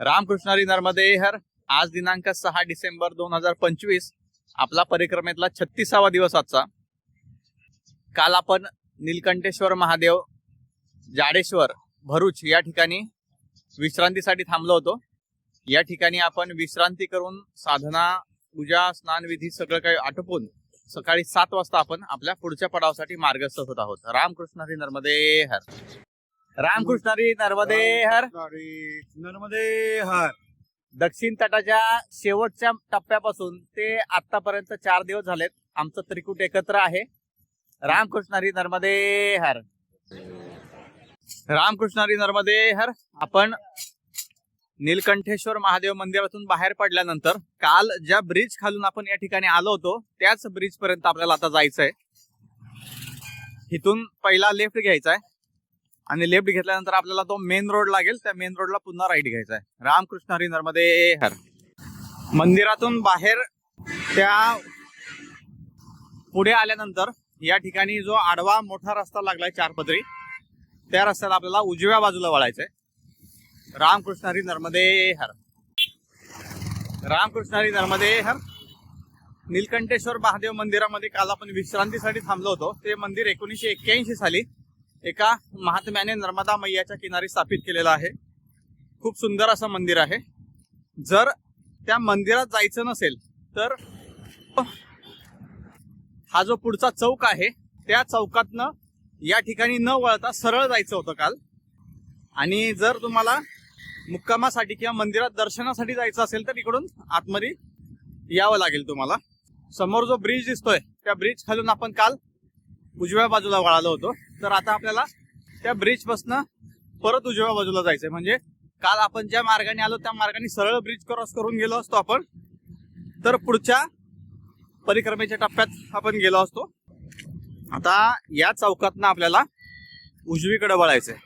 रामकृष्णारी नर्मदे हर आज दिनांक सहा डिसेंबर दोन हजार पंचवीस. आपला परिक्रमेतला छत्तीसावा दिवस आजचा. काल आपण नीलकंठेश्वर महादेव जाडेश्वर भरूच या ठिकाणी विश्रांतीसाठी थांबलो होतो. या ठिकाणी आपण विश्रांती करून साधना पूजा स्नान विधी सगळं काही आटोपून सकाळी सात वाजता आपण आपल्या पुढच्या पडावासाठी मार्गस्थ होत आहोत. रामकृष्ण हरी नर्मदे हर रामकृष्ण हरी नर्मदे हर. नर्मदे हर. दक्षिण तटाच्या शेवटच्या टप्प्यापासून ते आतापर्यंत चार दिवस झालेत. आमचं त्रिकूट एकत्र आहे. रामकृष्ण हरी नर्मदे हर. रामकृष्ण हरी नर्मदे हर. आपण नीलकंठेश्वर महादेव मंदिरातून बाहेर पडल्यानंतर काल ज्या ब्रिज खालून आपण या ठिकाणी आलो होतो त्याच ब्रिज पर्यंत आपल्याला आता जायचंय. इथून पहिला लेफ्ट घ्यायचा आहे आणि लेफ्ट घेतल्यानंतर आपल्याला तो मेन रोड लागेल. त्या मेन रोडला पुन्हा राईट घ्यायचा आहे. रामकृष्ण हरी नर्मदे हर. मंदिरातून बाहेर त्या पुढे आल्यानंतर या ठिकाणी जो आडवा मोठा रस्ता लागलाय चार पदरी त्या रस्त्याला आपल्याला उजव्या बाजूला वळायचंय. रामकृष्ण हरी नर्मदे हर. रामकृष्ण हरी नर्मदे हर. नीलकंठेश्वर महादेव मंदिरामध्ये काल आपण विश्रांतीसाठी थांबलो होतो. ते मंदिर एकोणीसशे एक्क्याऐंशी साली एका महात्म्याने नर्मदा मैयाच्या किनारी स्थापित केलेलं आहे. खूप सुंदर असं मंदिर आहे. जर त्या मंदिरात जायचं नसेल तर हा जो पुढचा चौक आहे त्या चौकातनं या ठिकाणी न वळता सरळ जायचं होतं काल. आणि जर तुम्हाला मुक्कामासाठी किंवा मंदिरात दर्शनासाठी जायचं असेल तर इकडून आतमध्ये यावं लागेल तुम्हाला. समोर जो ब्रिज दिसतोय त्या ब्रिज खालून आपण काल उजव्या बाजूला वळालो होतो. तर आता आपल्याला त्या ब्रिज पासन परत उजव्या बाजूला जायचंय. म्हणजे काल आपण ज्या मार्गाने आलो त्या मार्गाने सरळ ब्रिज क्रॉस करून गेलो असतो आपण. तर पुढच्या परिक्रमेच्या टप्प्यात आपण गेलो असतो. आता या चौकातनं आपल्याला उजवीकडे वळायचंय.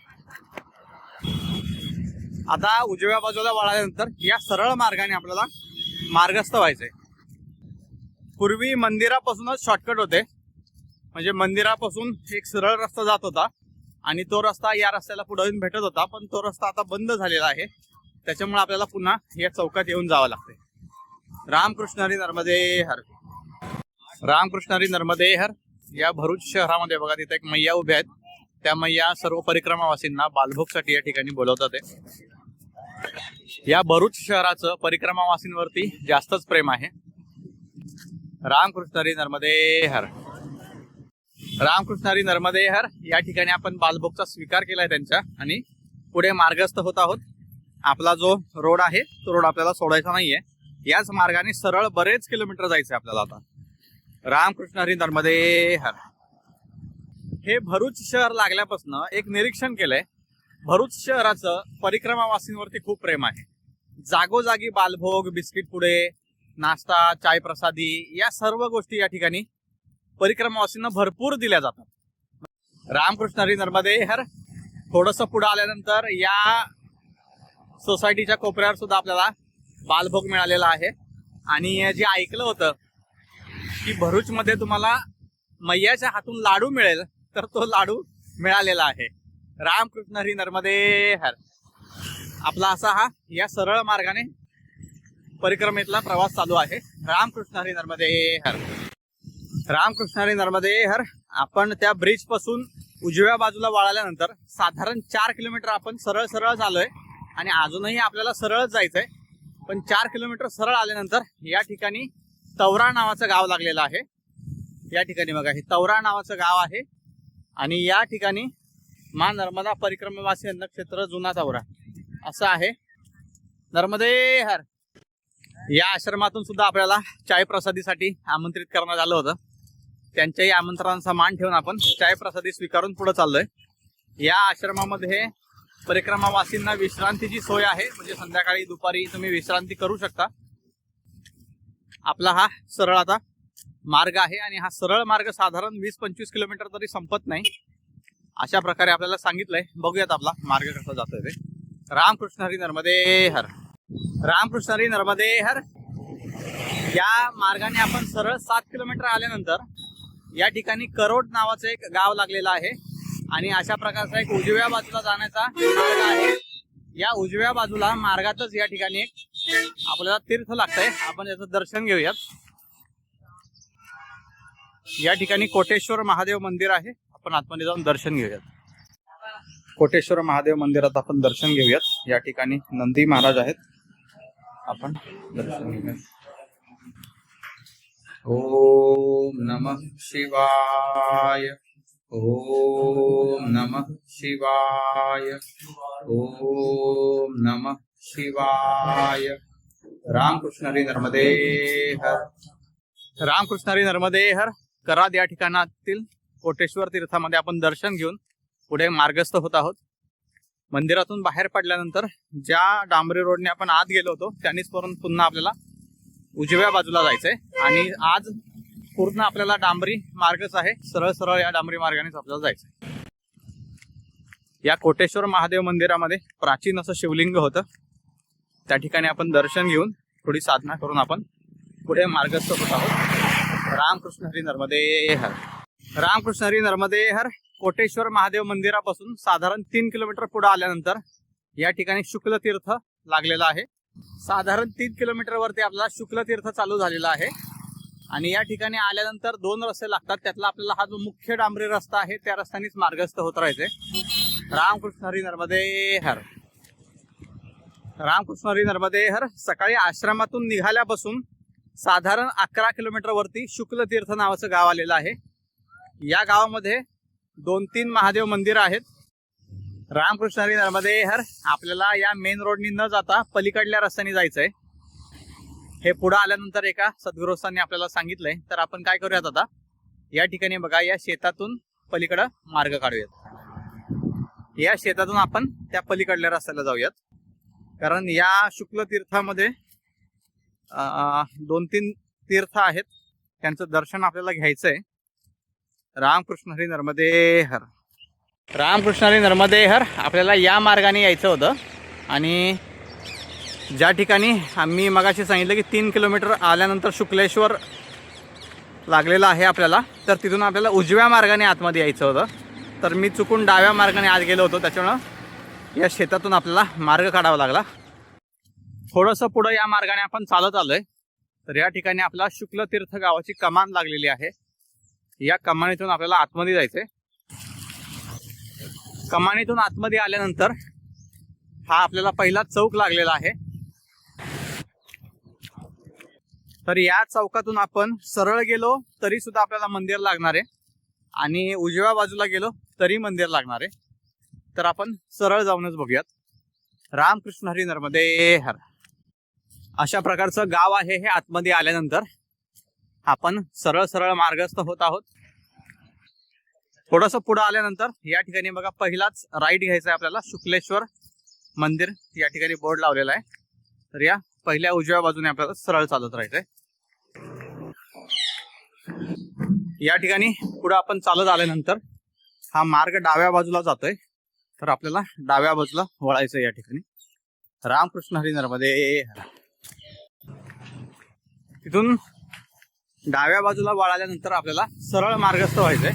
आता उजव्या बाजूला वळाल्यानंतर या सरळ मार्गाने आपल्याला मार्गस्थ व्हायचंय. पूर्वी मंदिरापासूनच शॉर्टकट होते. म्हणजे मंदिरापासून एक सरळ रस्ता जात होता आणि तो रस्ता या रस्त्याला पुढे येऊन भेटत होता पण तो रस्ता आता बंद झालेला आहे. त्याच्यामुळे आपल्याला पुन्हा या चौकात येऊन जावं लागतंय. रामकृष्णरी नर्मदे हर. रामकृष्णरी नर्मदे हर. या भरूच शहरामध्ये बघा तिथे एक मैया उभ्या आहेत. त्या मैया सर्व परिक्रमावासींना बालभोगसाठी या ठिकाणी बोलवतात या भरूच शहराचं परिक्रमावासींवरती जास्तच प्रेम आहे. रामकृष्णरी नर्मदे हर. रामकृष्णारी नर्मदेहर. नर्मदे हर या ठिकाणी आपण बालभोगचा स्वीकार केलाय त्यांचा आणि पुढे मार्गस्थ होत आहोत. आपला जो रोड आहे तो रोड आपल्याला सोडायचा नाहीये. याच मार्गाने सरळ बरेच किलोमीटर जायचंय आपल्याला आता. रामकृष्ण हरी नर्मदे हर हे भरूच शहर लागल्यापासून एक निरीक्षण केलंय. भरूच शहराचं परिक्रमावासींवरती खूप प्रेम आहे. जागोजागी बालभोग बिस्किट पुडे नाश्ता चाय प्रसादी या सर्व गोष्टी या ठिकाणी परिक्रमावासींना भरपूर दिल्या जातात. रामकृष्ण हरी नर्मदे हर थोडस पुढे आल्यानंतर या सोसायटीच्या कोपऱ्यावर सुद्धा आपल्याला बालभोग मिळालेला आहे. आणि जे ऐकलं होतं की भरूचमध्ये तुम्हाला मैयाच्या हातून लाडू मिळेल तर तो लाडू मिळालेला आहे. रामकृष्ण हरी नर्मदे हर. आपला असा हा या सरळ मार्गाने परिक्रमेतला प्रवास चालू आहे. रामकृष्ण हरी नर्मदे हर. रामकृष्णारी नर्मदे हर. आपण त्या ब्रिजपासून उजव्या बाजूला वळाल्यानंतर साधारण चार किलोमीटर आपण सरळ सरळ चाललोय आणि अजूनही आपल्याला सरळच जायचंय. पण चार किलोमीटर सरळ आल्यानंतर या ठिकाणी तवरा नावाचं गाव लागलेलं आहे. या ठिकाणी बघा हे तवरा नावाचं गाव आहे. आणि या ठिकाणी मा नर्मदा परिक्रमावासी अन्नक्षेत्र जुना तवरा. असं आहे. नर्मदे हर. या आश्रमातून सुद्धा आपल्याला चाय प्रसादीसाठी आमंत्रित करण्यात आलं होतं. त्यांच्याही आमंत्रणाचा मान ठेवून आपण चाय प्रसादी स्वीकारून पुढे चाललोय. या आश्रमामध्ये परिक्रमावासींना विश्रांतीची सोय आहे. म्हणजे संध्याकाळी दुपारी तुम्ही विश्रांती करू शकता. आपला हा सरळ आता मार्ग आहे आणि हा सरळ मार्ग साधारण वीस पंचवीस किलोमीटर तरी संपत नाही. अशा प्रकारे आपल्याला सांगितलंय. बघूयात आपला मार्ग कसा जातोय ते. रामकृष्ण हरी नर्मदे हर. रामकृष्ण हरी नर्मदे हर. या मार्गाने आपण सरळ सात किलोमीटर आल्यानंतर या ठिकाणी करोड नावाचं एक गाव लागलेलं आहे. आणि अशा प्रकारचा एक उजव्या बाजूला जाण्याचा मार्ग आहे. या उजव्या बाजूला मार्गातच या ठिकाणी एक आपल्याला तीर्थ लागतंय. आपण याचं दर्शन घेऊयात. या ठिकाणी कोटेश्वर महादेव मंदिर आहे. आपण आतमध्ये जाऊन दर्शन घेऊयात. कोटेश्वर महादेव मंदिरात आपण दर्शन घेऊयात. या ठिकाणी नंदी महाराज आहेत. आपण दर्शन घेऊयात. ओम नमः शिवाय। ॐ नमः शिवाय। ॐ नमः शिवाय। रामकृष्ण हरी नर्मदे हर रामकृष्ण हरी नर्मदे हर कराद या ठिकाणातील कोटेश्वर तीर्थामध्ये आपण दर्शन घेऊन पुढे मार्गस्थ होत आहोत. मंदिरातून बाहेर पडल्यानंतर ज्या डांबरी रोडने आपण आत गेलो होतो त्यांनीच वरून पुन्हा आपल्याला उजव्या बाजूला जायचंय. आणि आज पूर्ण आपल्याला डांबरी मार्गच आहे. सरळ सरळ या डांबरी मार्गानेच आपल्याला जायचंय. या कोटेश्वर महादेव मंदिरामध्ये प्राचीन असं शिवलिंग होतं. त्या ठिकाणी आपण दर्शन घेऊन थोडी साधना करून आपण पुढे मार्गस्थ होत आहोत. रामकृष्ण हरी नर्मदे हर. रामकृष्ण हरी नर्मदे हर कोटेश्वर महादेव मंदिरापासून साधारण तीन किलोमीटर पुढे आल्यानंतर या ठिकाणी शुक्ल तीर्थ लागलेला आहे. साधारण तीन किलोमीटरवरती आपला शुक्ल तीर्थ चालू झालेला आहे. आणि या ठिकाणी आल्यानंतर दोन रस्ते लागतात. त्यातला आपल्याला हा जो मुख्य डांबरी रस्ता आहे त्या रस्त्यानेच मार्गस्थ होत राहायचे रामकृष्ण हरी नर्मदे हर. रामकृष्ण हरी नर्मदे हर. सकाळी आश्रमातून निघाल्यापासून साधारण अकरा किलोमीटरवरती शुक्ल तीर्थ नावाचं गाव आलेलं आहे. या गावामध्ये दोन तीन महादेव मंदिर आहेत. रामकृष्ण हरी नर्मदे हर आपल्याला या मेन रोडनी न जाता पलीकडल्या रस्त्याने जायचंय. हे पुढे आल्यानंतर एका सद्गृहस्थांनी आपल्याला सांगितलंय. तर आपण काय करूयात आता? या ठिकाणी बघा या शेतातून पलीकडं मार्ग काढूयात. या शेतातून आपण त्या पलीकडल्या रस्त्याला जाऊयात. कारण या शुक्ल तीर्थामध्ये दोन तीन तीर्थ आहेत. त्यांचं दर्शन आपल्याला घ्यायचंय. रामकृष्ण हरी नर्मदे हर. रामकृष्णाने नर्मदेहर. नर्मदे हर आपल्याला या मार्गाने यायचं होतं. आणि ज्या ठिकाणी आम्ही मगाशी सांगितलं की तीन किलोमीटर आल्यानंतर शुक्लेश्वर लागलेलं आहे आपल्याला तर तिथून आपल्याला उजव्या मार्गाने आतमध्ये यायचं होतं. तर मी चुकून डाव्या मार्गाने आत गेलो होतो. त्याच्यामुळं या शेतातून आपल्याला मार्ग काढावा लागला. थोडंसं पुढं या मार्गाने आपण चालत आलोय. तर या ठिकाणी आपल्याला शुक्ल तीर्थ गावाची कमान लागलेली आहे. या कमानीतून आपल्याला आतमध्ये जायचंय. कमानीतून आतमध्ये आल्यानंतर हा आपल्याला पहिला चौक लागलेला आहे. तर या चौकातून आपण सरळ गेलो तरी सुद्धा आपल्याला मंदिर लागणार आहे. आणि उजव्या बाजूला गेलो तरी मंदिर लागणार आहे. तर आपण सरळ जाऊनच बघूयात. रामकृष्ण हरी नर्मदे हर. अशा प्रकारचं गाव आहे हे आतमध्ये आल्यानंतर आपण सरळ सरळ मार्गस्थ होत आहोत. थोडस पुढे आल्यानंतर या ठिकाणी बघा पहिलाच राईट घ्यायचा आहे आपल्याला. शुक्लेश्वर मंदिर या ठिकाणी बोर्ड लावलेला आहे. तर या पहिल्या उजव्या बाजूने आपल्याला सरळ चालत राहायचंय. या ठिकाणी पुढे आपण चालत आल्यानंतर हा मार्ग डाव्या बाजूला जातोय. तर आपल्याला डाव्या बाजूला वळायचं या ठिकाणी. रामकृष्ण हरिनरमध्ये तिथून डाव्या बाजूला वळाल्यानंतर आपल्याला सरळ मार्गस्थ व्हायचंय.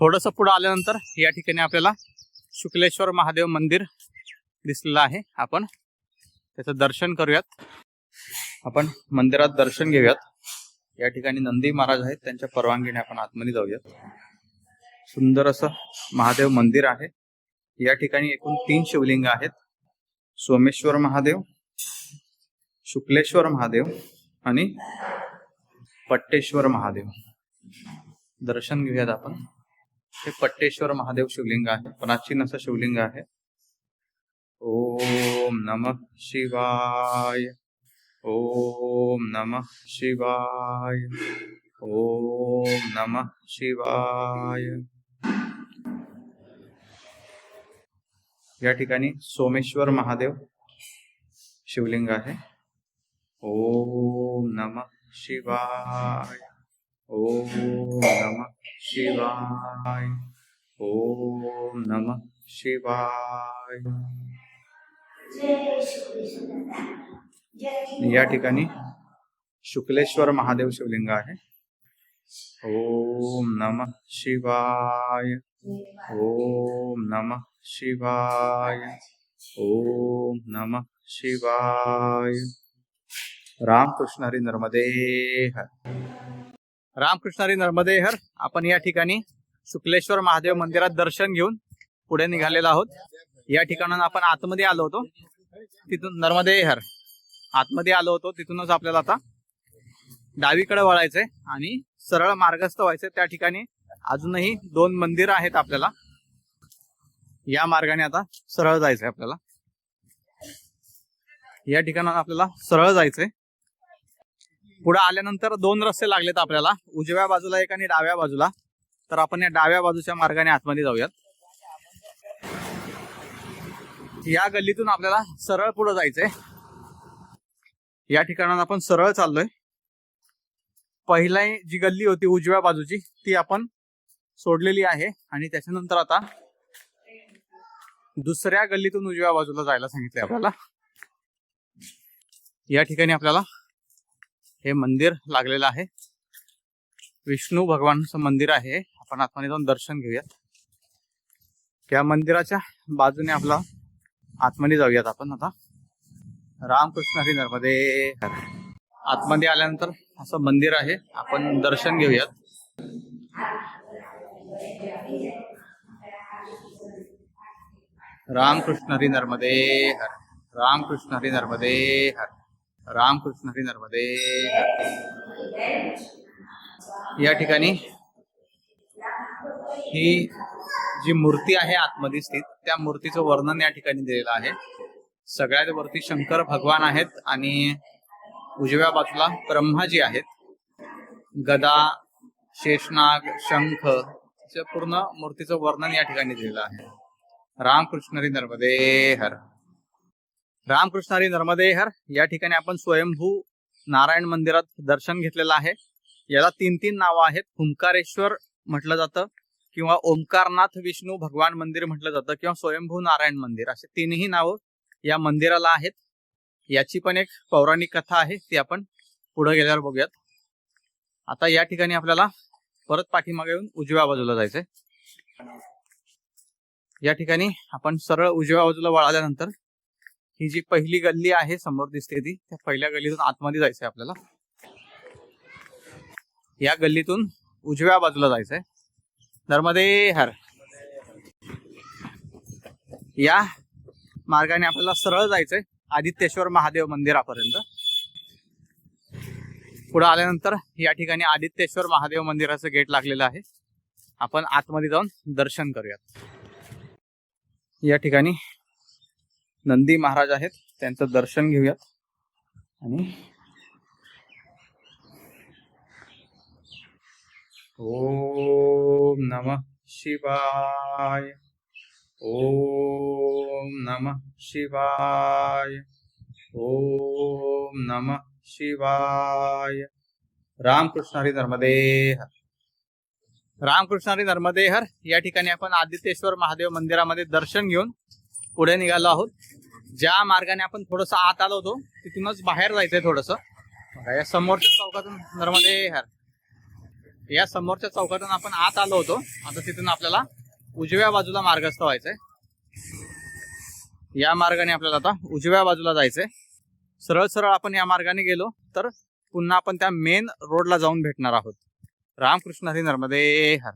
थोडंसं पुढं आल्यानंतर या ठिकाणी आपल्याला शुक्लेश्वर महादेव मंदिर दिसलेलं आहे. आपण त्याचं दर्शन करूयात. आपण मंदिरात दर्शन घेऊयात. या ठिकाणी नंदी महाराज आहेत. त्यांच्या परवानगीने आपण आतमध्ये जाऊयात. सुंदर असं महादेव मंदिर आहे. या ठिकाणी एकूण तीन शिवलिंग आहेत. सोमेश्वर महादेव शुक्लेश्वर महादेव आणि पट्टेश्वर महादेव. दर्शन घेऊयात आपण. हे पट्टेश्वर महादेव शिवलिंग आहे. प्राचीन असं शिवलिंग आहे. ओम नम शिवाय. ओम नम शिवाय. ओम नम शिवाय. या ठिकाणी सोमेश्वर महादेव शिवलिंग आहे. ओम नम शिवाय. ओम नम शिवाय ओम नम शिवाय या ठिकाणी शुक्लेश्वर महादेव शिवलिंग आहे. ओम नम शिवाय. ओम नम शिवाय. ओम नम शिवाय. रामकृष्ण हरी नर्मदे हर। रामकृष्णारी नर्मदे हर आपण या ठिकाणी शुक्लेश्वर महादेव मंदिरात दर्शन घेऊन पुढे निघालेलो आहोत. या ठिकाणाहून आपण आतमध्ये आलो होतो. तिथून नर्मदे हर आतमध्ये आलो होतो. तिथूनच आपल्याला आता डावीकडे वळायचंय आणि सरळ मार्गस्थ व्हायचंय. त्या ठिकाणी अजूनही दोन मंदिर आहेत आपल्याला. या मार्गाने आता सरळ जायचंय आपल्याला. या ठिकाणाहून आपल्याला सरळ जायचंय. पुढे आल्यानंतर दोन रस्ते लागलेत आपल्याला. उजव्या बाजूला एक आणि डाव्या बाजूला. तर आपण या डाव्या बाजूच्या मार्गाने आतमध्ये जाऊयात. या गल्लीतून आपल्याला सरळ पुढे जायचंय. या ठिकाणाहून आपण सरळ चाललोय. पहिला जी गल्ली होती उजव्या बाजूची ती आपण सोडलेली आहे. आणि त्याच्यानंतर आता दुसऱ्या गल्लीतून उजव्या बाजूला जायला सांगितलंय आपल्याला. या ठिकाणी आपल्याला हे मंदिर लागलेलं आहे. विष्णू भगवानचं मंदिर आहे. आपण आतमध्ये जाऊन दर्शन घेऊयात. त्या मंदिराच्या बाजूने आपला आतमध्ये जाऊयात आपण आता. रामकृष्ण हरी नर्मदे हर. आतमध्ये आल्यानंतर असं मंदिर आहे. आपण दर्शन घेऊयात. रामकृष्ण हरी नर्मदे हर रामकृष्ण हरी नर्मदे हर रामकृष्ण हरी नर्मदे या ठिकाणी ही जी मूर्ती आहे आतमध्ये स्थित त्या मूर्तीचं वर्णन या ठिकाणी दिलेलं आहे. सगळ्यात वरती शंकर भगवान आहेत आणि उजव्या बाजूला ब्रह्माजी आहेत. गदा शेषनाग शंख पूर्ण मूर्तीचं वर्णन या ठिकाणी दिलेलं आहे. रामकृष्ण हरी नर्मदे हर. रामकृष्णारी नर्मदेहर नर्मदे हर या ठिकाणी आपण स्वयंभू नारायण मंदिरात दर्शन घेतलेलं आहे. याला तीन तीन नावं आहेत. हुंकारेश्वर म्हटलं जातं किंवा ओंकारनाथ विष्णू भगवान मंदिर म्हटलं जातं किंवा स्वयंभू नारायण मंदिर. असे तीनही नावं या मंदिराला आहेत. याची पण एक पौराणिक कथा आहे ती आपण पुढे गेल्यावर बघूयात. आता या ठिकाणी आपल्याला परत पाठीमागे येऊन उजव्या बाजूला जायचंय. या ठिकाणी आपण सरळ उजव्या बाजूला वळाल्यानंतर ही जी पहिली गल्ली आहे समोर दिसते ती त्या पहिल्या गल्लीतून आतमध्ये जायचंय आपल्याला. या गल्लीतून उजव्या बाजूला जायचंय. नर्मदे हर. या मार्गाने आपल्याला सरळ जायचंय. आदित्येश्वर महादेव मंदिरापर्यंत. पुढे आल्यानंतर या ठिकाणी आदित्येश्वर महादेव मंदिराचं गेट लागलेलं आहे. आपण आतमध्ये जाऊन दर्शन करूयात. या ठिकाणी नंदी महाराज आहेत. त्यांचं दर्शन घेऊयात. आणि ओम नमः शिवाय. ओम नमः शिवाय. ओम नमः शिवाय. रामकृष्णारी धर्मदेहर. रामकृष्णारी धर्मदेहर या ठिकाणी आपण आदित्येश्वर महादेव मंदिरामध्ये दर्शन घेऊन पुढे निघालो आहोत. ज्या मार्गाने आपण थोडस आत आलो होतो तिथूनच बाहेर जायचंय थोडस. या समोरच्या चौकातून नर्मदे हर या समोरच्या चौकातून आपण आत आलो होतो. आता तिथून आपल्याला उजव्या बाजूला मार्गस्थ व्हायचंय. या मार्गाने आपल्याला आता उजव्या बाजूला जायचंय. सरळ सरळ आपण या मार्गाने गेलो तर पुन्हा आपण त्या मेन रोडला जाऊन भेटणार आहोत. रामकृष्ण हरी नर्मदे हर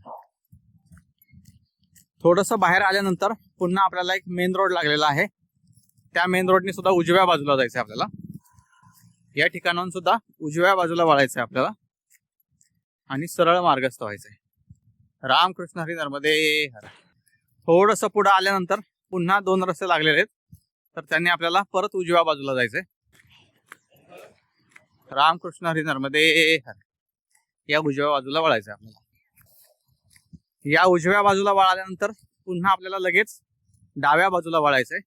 थोडस बाहेर आल्यानंतर पुन्हा आपल्याला एक मेन रोड लागलेला आहे. त्या मेन रोडने सुद्धा उजव्या बाजूला जायचंय आपल्याला. या ठिकाणाहून सुद्धा उजव्या बाजूला वळायचंय आपल्याला. आणि सरळ मार्गस्थ व्हायचंय. रामकृष्ण हरी नर्मदे हर थोडस पुढे आल्यानंतर पुन्हा दोन रस्ते लागलेले आहेत. तर त्यांनी आपल्याला परत उजव्या बाजूला जायचंय. रामकृष्ण हरी नर्मदे हर या उजव्या बाजूला वळायचंय आपल्याला. या उजव्या बाजूला वळाल्यानंतर पुन्हा आपल्याला लगेच डाव्या बाजूला वळायचंय.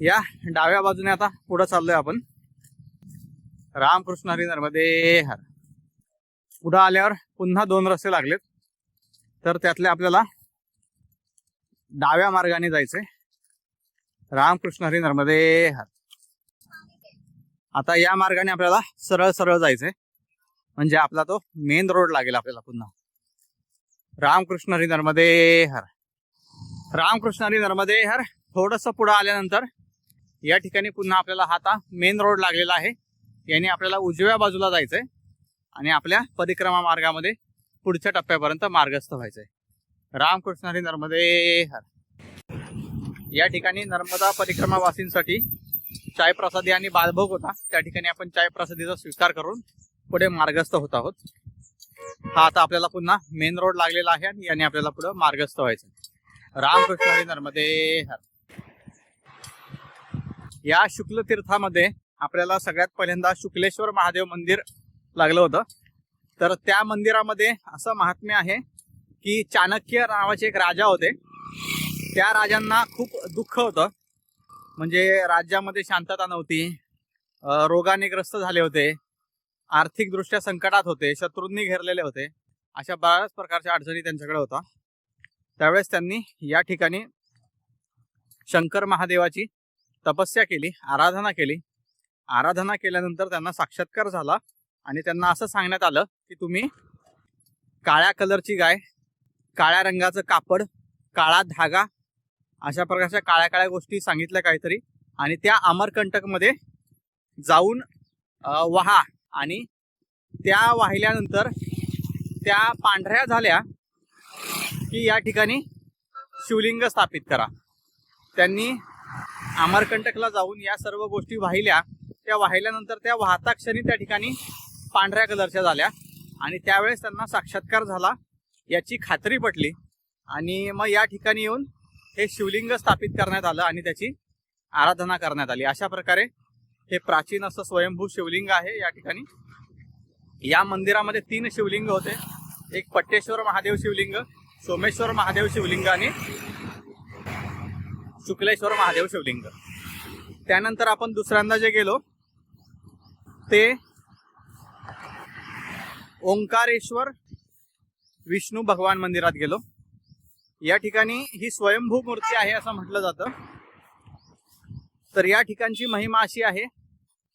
या डाव्या बाजूने आता पुढे चाललोय आपण. रामकृष्ण हरी नर्मदे हर. पुढं आल्यावर पुन्हा दोन रस्ते लागलेत. तर त्यातले आपल्याला डाव्या मार्गाने जायचंय. रामकृष्ण हरी नर्मदे हर. आता या मार्गाने आपल्याला सरळ सरळ जायचंय. म्हणजे आपला तो मेन रोड लागेल आपल्याला पुन्हा. रामकृष्ण हरी नर्मदे हर. रामकृष्ण हरी नर्मदे हर. थोडस पुढे आल्यानंतर या ठिकाणी पुन्हा आपल्याला हा आता मेन रोड लागलेला आहे. याने आपल्याला उजव्या बाजूला जायचंय आणि आपल्या परिक्रमा मार्गामध्ये पुढच्या टप्प्यापर्यंत मार्गस्थ व्हायचंय. रामकृष्ण हरी नर्मदे हर. या ठिकाणी नर्मदा परिक्रमावासींसाठी चाय प्रसादी आणि बालभोग होता. त्या ठिकाणी आपण चाय प्रसादीचा स्वीकार करून पुढे मार्गस्थ होत आहोत. हा आता आपल्याला पुन्हा मेन रोड लागलेला आहे आणि याने आपल्याला पुढे मार्गस्थ व्हायचं रामकृष्ण हरी नर्मदे हर. या शुक्ल तीर्थामध्ये आपल्याला सगळ्यात पहिल्यांदा शुक्लेश्वर महादेव मंदिर लागलं होतं. तर त्या मंदिरामध्ये असं महात्म्य आहे की चाणक्य नावाचे एक राजा होते. त्या राजांना खूप दुःख होतं. म्हणजे राज्यामध्ये शांतता नव्हती. रोगाने ग्रस्त झाले होते. आर्थिकदृष्ट्या संकटात होते शत्रूंनी घेरलेले होते. अशा बऱ्याच प्रकारच्या अडचणी त्यांच्याकडे होता त्यावेळेस त्यांनी या ठिकाणी शंकर महादेवाची तपस्या केली आराधना केली. आराधना केल्यानंतर त्यांना साक्षात्कार झाला आणि त्यांना असं सांगण्यात आलं की तुम्ही काळ्या कलरची गाय काळ्या रंगाचं कापड काळा धागा अशा प्रकारच्या काळ्या काळ्या गोष्टी सांगितल्या काहीतरी आणि त्या अमरकंटकमध्ये जाऊन वहा आणि त्या वाहिल्यानंतर त्या पांढऱ्या झाल्या की या ठिकाणी शिवलिंग स्थापित करा. त्यांनी अमरकंटकला जाऊन या सर्व गोष्टी वाहिल्या. त्या वाहिल्यानंतर त्या वाहता क्षणी त्या ठिकाणी पांढऱ्या कलरच्या झाल्या आणि त्यावेळेस त्यांना साक्षात्कार झाला याची खात्री पटली आणि मग या ठिकाणी येऊन हे शिवलिंग स्थापित करण्यात आलं आणि त्याची आराधना करण्यात आली. अशा प्रकारे हे प्राचीन असं स्वयंभू शिवलिंग आहे या ठिकाणी. या मंदिरामध्ये तीन शिवलिंग होते. एक पट्टेश्वर महादेव शिवलिंग सोमेश्वर महादेव शिवलिंग आणि शुक्लेश्वर महादेव शिवलिंग. त्यानंतर आपण दुसऱ्यांदा जे गेलो ते ओंकारेश्वर विष्णू भगवान मंदिरात गेलो. या ठिकाणी ही स्वयंभू मूर्ती आहे असं म्हटलं जातं. तर या ठिकाणची महिमा अशी आहे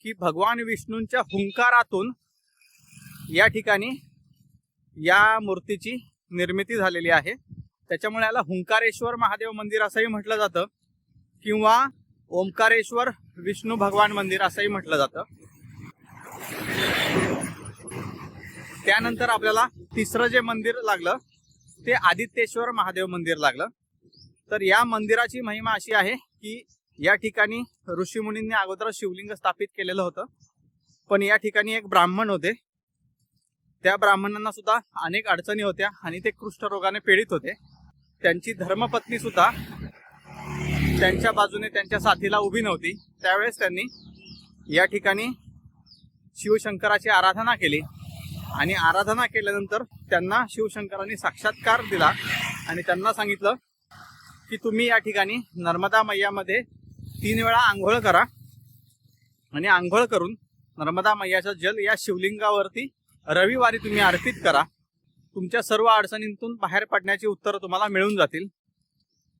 की भगवान विष्णूंच्या हुंकारातून या ठिकाणी या मूर्तीची निर्मिती झालेली आहे. त्याच्यामुळे याला हुंकारेश्वर महादेव मंदिर असंही म्हटलं जातं किंवा ओंकारेश्वर विष्णू भगवान मंदिर असंही म्हटलं जातं. त्यानंतर आपल्याला तिसरं जे मंदिर लागलं ते आदित्येश्वर महादेव मंदिर लागलं. तर या मंदिराची महिमा अशी आहे की या ठिकाणी ऋषीमुनींनी अगोदर शिवलिंग स्थापित केलेलं होतं. पण या ठिकाणी एक ब्राह्मण होते. त्या ब्राह्मणांना सुद्धा अनेक अडचणी होत्या आणि ते कुष्ठरोगाने पीडित होते. त्यांची धर्मपत्नी सुद्धा त्यांच्या बाजूने त्यांच्या साथीला उभी नव्हती. त्यावेळेस त्यांनी या ठिकाणी शिवशंकराची आराधना केली आणि आराधना केल्यानंतर त्यांना शिवशंकरांनी साक्षात्कार दिला आणि त्यांना सांगितलं की तुम्ही या ठिकाणी नर्मदा मैयामध्ये तीन वेळा आंघोळ करा. आणि आंघोळ करून नर्मदा मैयाचं जल या शिवलिंगावरती रविवारी तुम्ही अर्पित करा. तुमच्या सर्व अडचणींतून बाहेर पडण्याची उत्तरं तुम्हाला मिळून जातील.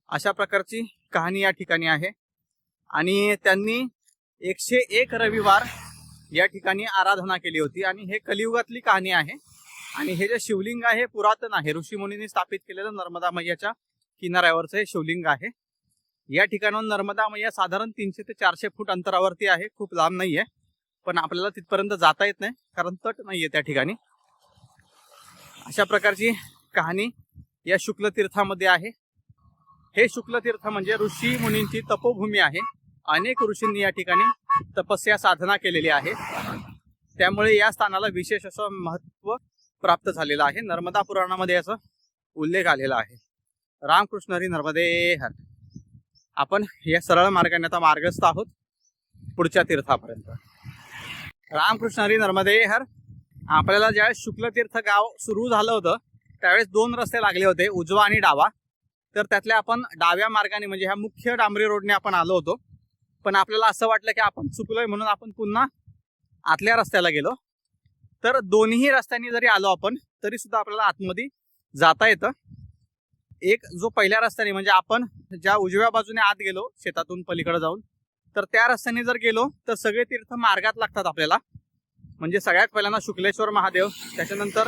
अशा प्रकारची कहाणी या ठिकाणी आहे. आणि त्यांनी एकशे एक रविवार या ठिकाणी आराधना केली होती. आणि हे कलियुगातली कहाणी आहे. आणि हे जे शिवलिंग आहे पुरातन आहे. ऋषीमुनींनी स्थापित केलेलं नर्मदा मैयाच्या किनाऱ्यावरचं हे शिवलिंग आहे. या ठिकाणाहून नर्मदा मैया साधारण तीनशे ते चारशे फूट अंतरावरती आहे. खूप लांब नाहीये. पण आपल्याला तिथपर्यंत जाता येत नाही. कारण तट नाहीये त्या ठिकाणी. अशा प्रकारची कहाणी या शुक्ल तीर्थामध्ये आहे. हे शुक्ल तीर्थ म्हणजे ऋषी मुनींची तपोभूमी आहे. अनेक ऋषींनी या ठिकाणी तपस्या साधना केलेली आहे. त्यामुळे या स्थानाला विशेष असं महत्त्व प्राप्त झालेलं आहे. नर्मदा पुराणामध्ये याचा उल्लेख आलेला आहे. रामकृष्ण हरी नर्मदे हर. आपण या सरळ मार्गाने आता मार्गस्थ आहोत पुढच्या तीर्थापर्यंत. रामकृष्ण हरी नर्मदे हर. आपल्याला ज्यावेळेस शुक्लतीर्थ गाव सुरू झालं होतं त्यावेळेस दोन रस्ते लागले होते उजवा आणि डावा. तर त्यातल्या आपण डाव्या मार्गाने म्हणजे ह्या मुख्य डांबरी रोडने आपण आलो होतो. पण आपल्याला असं वाटलं की आपण चुकलोय म्हणून आपण पुन्हा आतल्या रस्त्याला गेलो. तर दोन्ही रस्त्यांनी जरी आलो आपण तरी सुद्धा आपल्याला आतमध्ये जाता येतं. एक जो पहिल्या रस्त्याने म्हणजे आपण ज्या उजव्या बाजूने आत गेलो शेतातून पलीकडे जाऊन तर त्या रस्त्याने जर गेलो तर सगळे तीर्थ मार्गात लागतात आपल्याला. म्हणजे सगळ्यात पहिल्यांदा शुक्लेश्वर महादेव त्याच्यानंतर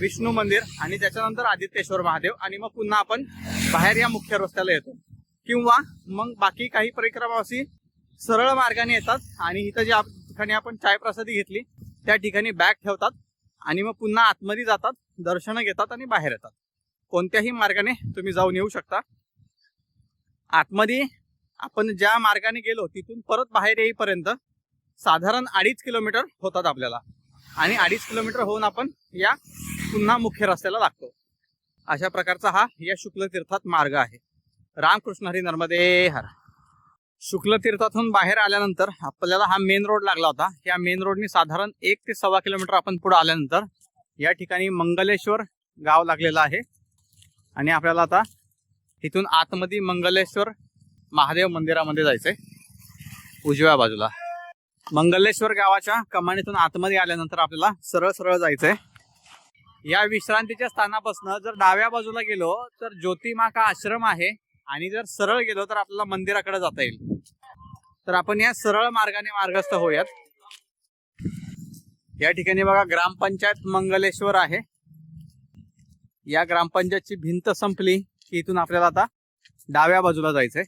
विष्णू मंदिर आणि त्याच्यानंतर आदित्येश्वर महादेव आणि मग पुन्हा आपण बाहेर या मुख्य रस्त्याला येतो. किंवा मग बाकी काही परिक्रमावासी सरळ मार्गाने येतात आणि इथं ज्या ठिकाणी आपण चाय प्रसादी घेतली त्या ठिकाणी बॅग ठेवतात आणि मग पुन्हा आतमध्ये जातात दर्शनं घेतात आणि बाहेर येतात. कोणत्याही मार्गाने तुम्ही जाऊन येऊ शकता. आतमध्ये आपण ज्या मार्गाने गेलो तिथून परत बाहेर येईपर्यंत साधारण अडीच किलोमीटर होतात आपल्याला. आणि अडीच किलोमीटर होऊन आपण या पुन्हा मुख्य रस्त्याला लागतो. अशा प्रकारचा हा या शुक्ल तीर्थात मार्ग आहे. रामकृष्ण हरी नर्मदे हर. शुक्ल तीर्थातून बाहेर आल्यानंतर आपल्याला हा मेन रोड लागला होता. या मेन रोडनी साधारण एक ते सव्वा किलोमीटर आपण पुढे आल्यानंतर या ठिकाणी मंगलेश्वर गाव लागलेलं आहे. आणि आपल्याला आता इथून आतमध्ये मंगलेश्वर महादेव मंदिरामध्ये जायचंय. उजव्या बाजूला. मंगलेश्वर गावाच्या कमानीतून आतमध्ये आल्यानंतर आपल्याला सरळ सरळ जायचंय. या विश्रांतीच्या स्थानापासून जर डाव्या बाजूला गेलो तर ज्योतिमा का आश्रम आहे. आणि जर सरळ गेलो तर आपल्याला मंदिराकडे जाता येईल. तर आपण या सरळ मार्गाने मार्गस्थ होऊयात. या ठिकाणी बघा ग्रामपंचायत मंगलेश्वर आहे. या ग्रामपंचायतची भिंत संपली की इथून आपल्याला आता डाव्या बाजूला जायचंय.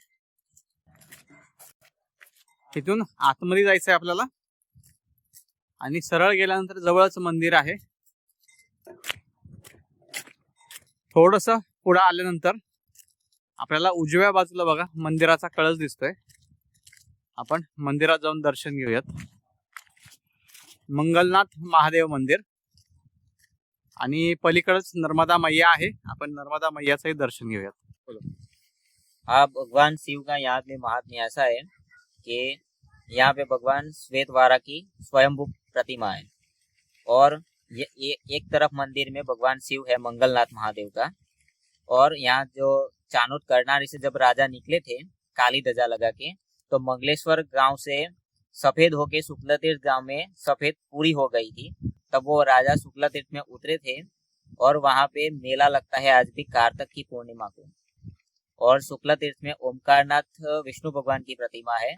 इथून आतमध्ये जायचंय आपल्याला. आणि सरळ गेल्यानंतर जवळच मंदिर आहे. थोडस पुढे आल्यानंतर आपल्याला उजव्या बाजूला बघा मंदिराचा कळस दिसतोय. आपण मंदिरात जाऊन दर्शन घेऊयात. मंगलनाथ महादेव मंदिर. आणि पलीकडच नर्मदा मैया आहे. आपण नर्मदा मैयाचंही दर्शन घेऊयात. हाँ भगवान शिव का यहाँ पे महात्म्य ऐसा है कि यहाँ पे भगवान श्वेतवारा की स्वयंभू प्रतिमा है. और ये, ये एक तरफ़ मंदिर में भगवान शिव है मंगलनाथ महादेव का. और यहाँ जो चानोद करनारी से जब राजा निकले थे काली ध्वजा लगा के तो मंगलेश्वर गाँव से सफ़ेद होके शुक्ल तीर्थ गाँव में सफ़ेद पूरी हो गई थी. तब वो राजा शुक्ला तीर्थ में उतरे थे और वहाँ पे मेला लगता है आज भी कार्तक की पूर्णिमा को। और शुक्ला तीर्थ में ओमकारनाथ विष्णु भगवान की प्रतिमा है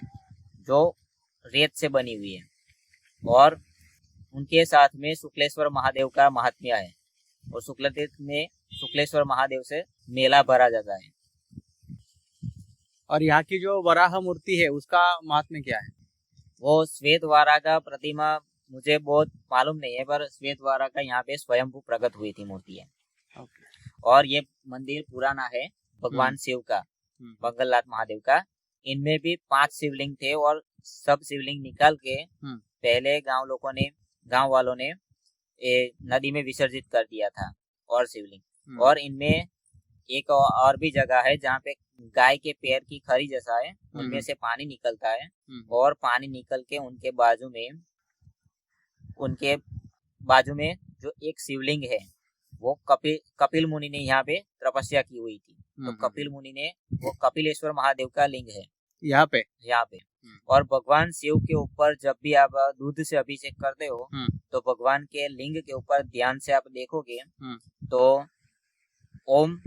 जो रेत से बनी हुई है। और उनके साथ में शुक्लेश्वर महादेव का महात्म्य है और शुक्ला तीर्थ में शुक्लेश्वर महादेव से मेला भरा जाता है। और यहाँ की जो वराह मूर्ति है उसका महात्म्य क्या है? वो श्वेत वारा का प्रतिमा मुझे बहुत मालूम नहीं है पर श्वेत वारा का यहाँ पे स्वयंभू प्रकट हुई थी मूर्ति है। और ये मंदिर पुराना है भगवान शिव का मंगलनाथ महादेव का। इनमें भी पाँच शिवलिंग थे और सब शिवलिंग निकाल के हम्म। पहले गाँव लोगों ने गाँव वालों ने ए, नदी में विसर्जित कर दिया था और शिवलिंग। और इनमें एक और भी जगह है जहाँ पे गाय के पैर की खरी जैसा है उनमें हम्म। से पानी निकलता है हम्म। और पानी निकल के उनके बाजू में उनके बाजू में जो एक शिवलिंग है वो कपिल कपिल मुनि ने यहाँ पे तपस्या की हुई थी। तो कपिल मुनि ने वो कपिलेश्वर महादेव का लिंग है। यहाँ पे? यहाँ पे। हम्म। और भगवान शिव के ऊपर जब भी आप दूध से अभिषेक करते हो हम्म। तो भगवान के लिंग के ऊपर ध्यान से आप देखोगे हम्म। तो ओम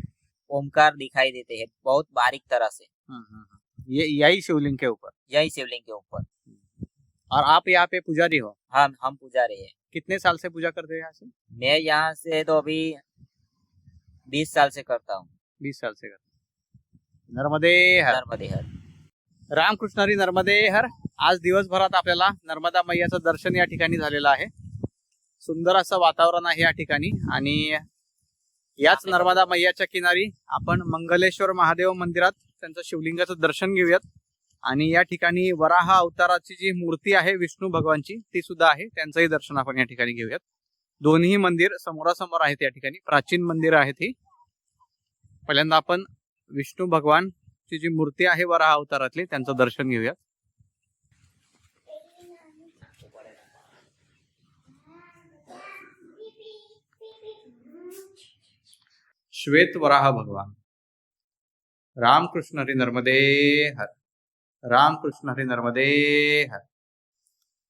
ओमकार दिखाई देते हैं बहुत बारीक तरह से। ये यही शिवलिंग के ऊपर? यही शिवलिंग के ऊपर। और आप यहाँ पे पुजारी हो? हम हम पुजारी है। कितने साल से पूजा करते हो यहाँ से? मैं यहाँ से तो अभी बीस साल से करता हूँ। बीस साल से करते नर्मदे हर नर्मदे हर रामकृष्ण हरी नर्मदे हर आज दिवसभरात आपल्याला नर्मदा मैयाचं दर्शन या ठिकाणी झालेलं आहे. सुंदर असं वातावरण आहे या ठिकाणी आणि याच नर्मदा मैयाच्या किनारी आपण मंगलेश्वर महादेव मंदिरात त्यांचं शिवलिंगाचं दर्शन घेऊयात. आणि या ठिकाणी वराहा अवताराची जी मूर्ती आहे विष्णू भगवानची ती सुद्धा आहे. त्यांचंही दर्शन आपण या ठिकाणी घेऊयात. दोन्ही मंदिर समोरासमोर आहेत या ठिकाणी. प्राचीन मंदिर आहेत ही पहिल्यांदा आपण विष्णू भगवानची जी मूर्ती आहे वराहा अवतारातली त्यांचं दर्शन घेऊयात. श्वेत वराह भगवान. रामकृष्ण हरी नर्मदे हर. रामकृष्ण हरी नर्मदे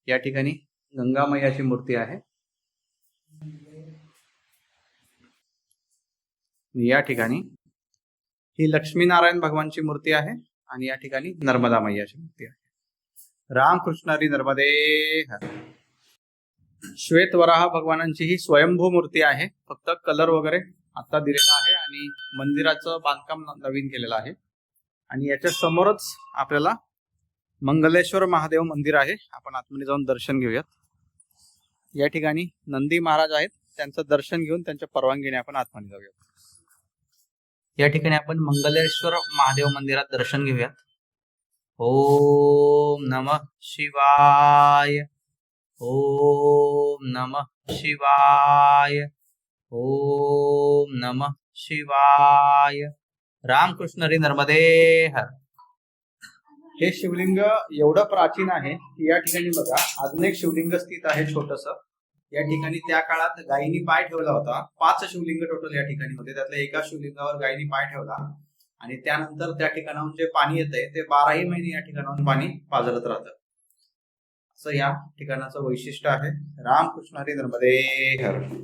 या ठिकाणी गंगा मैयाची मूर्ती आहे. या ठिकाणी ही लक्ष्मीनारायण भगवानची मूर्ती आहे आणि या ठिकाणी नर्मदा मैयाची मूर्ती आहे. रामकृष्ण हरी नर्मदे श्वेतवराह श्वेत वराह भगवानांची ही स्वयंभू मूर्ती आहे. फक्त कलर वगैरे आता दिलेला आहे आणि मंदिराचं बांधकाम नवीन केलेलं आहे. आणि याच्या समोरच आपल्याला मंगलेश्वर महादेव मंदिर आहे. आपण आतमध्ये जाऊन दर्शन घेऊयात. या ठिकाणी नंदी महाराज आहेत. त्यांचं दर्शन घेऊन त्यांच्या परवानगीने आपण आतमध्ये जाऊयात. या ठिकाणी आपण मंगलेश्वर महादेव मंदिरात दर्शन घेऊयात. ओम नम शिवाय. ओम नम शिवाय. ओम नम शिवाय. रामकृष्ण हरी नर्मदे हर. हे शिवलिंग एवढं प्राचीन आहे की या ठिकाणी बघा अजून एक शिवलिंग स्थित आहे छोटस. या ठिकाणी त्या काळात गायीनी पाय ठेवला होता. पाच शिवलिंग टोटल या ठिकाणी होते. त्यातल्या एका शिवलिंगावर गायीनी पाय ठेवला. आणि त्यानंतर त्या ठिकाणाहून जे पाणी येतंय ते बाराही महिने या ठिकाणाहून पाणी पाजरत राहतं. असं या ठिकाणाचं वैशिष्ट्य आहे. रामकृष्ण हरी नर्मदे हर.